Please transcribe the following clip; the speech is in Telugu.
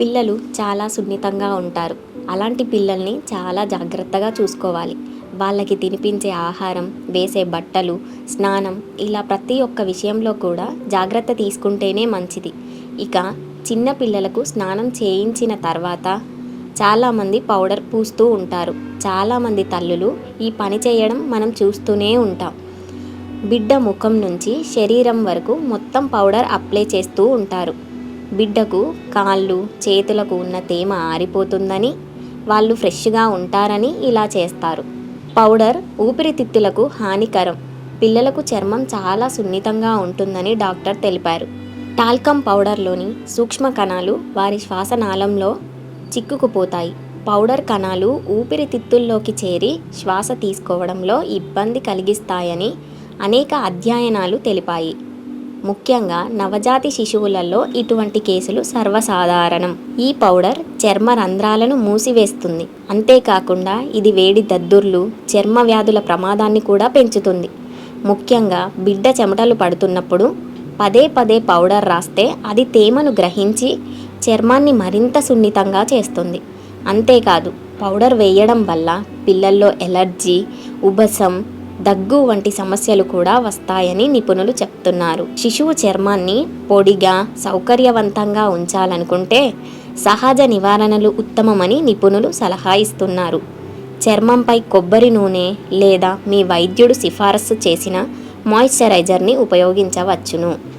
పిల్లలు చాలా సున్నితంగా ఉంటారు. అలాంటి పిల్లల్ని చాలా జాగ్రత్తగా చూసుకోవాలి. వాళ్ళకి తినిపించే ఆహారం వేసే బట్టలు స్నానం ఇలా ప్రతి ఒక్క విషయంలో కూడా జాగ్రత్త తీసుకుంటేనే మంచిది. ఇక చిన్న పిల్లలకు స్నానం చేయించిన తర్వాత చాలామంది పౌడర్ పూస్తూ ఉంటారు. చాలామంది తల్లులు ఈ పని చేయడం మనం చూస్తూనే ఉంటాం. బిడ్డ ముఖం నుంచి శరీరం వరకు మొత్తం పౌడర్ అప్లై చేస్తూ ఉంటారు. బిడ్డకు కాళ్ళు చేతులకు ఉన్న తేమ ఆరిపోతుందని వాళ్ళు ఫ్రెష్గా ఉంటారని ఇలా చేస్తారు. పౌడర్ ఊపిరితిత్తులకు హానికరం. పిల్లలకు చర్మం చాలా సున్నితంగా ఉంటుందని డాక్టర్ తెలిపారు. టాల్కమ్ పౌడర్లోని సూక్ష్మ కణాలు వారి శ్వాసనాళంలో చిక్కుకుపోతాయి. పౌడర్ కణాలు ఊపిరితిత్తుల్లోకి చేరి శ్వాస తీసుకోవడంలో ఇబ్బంది కలిగిస్తాయని అనేక అధ్యయనాలు తెలిపాయి. ముఖ్యంగా నవజాతి శిశువులలో ఇటువంటి కేసులు సర్వసాధారణం. ఈ పౌడర్ చర్మ రంధ్రాలను మూసివేస్తుంది. అంతేకాకుండా ఇది వేడి దద్దుర్లు చర్మ వ్యాధుల ప్రమాదాన్ని కూడా పెంచుతుంది. ముఖ్యంగా బిడ్డ చెమటలు పడుతున్నప్పుడు పదే పదే పౌడర్ రాస్తే అది తేమను గ్రహించి చర్మాన్ని మరింత సున్నితంగా చేస్తుంది. అంతేకాదు పౌడర్ వేయడం వల్ల పిల్లల్లో ఎలర్జీ ఉబసం దగ్గు వంటి సమస్యలు కూడా వస్తాయని నిపుణులు చెప్తున్నారు. శిశువు చర్మాన్ని పొడిగా సౌకర్యవంతంగా ఉంచాలనుకుంటే సహజ నివారణలు ఉత్తమమని నిపుణులు సలహా ఇస్తున్నారు. చర్మంపై కొబ్బరి నూనె లేదా మీ వైద్యుడు సిఫారసు చేసిన మాయిశ్చరైజర్ని ఉపయోగించవచ్చును.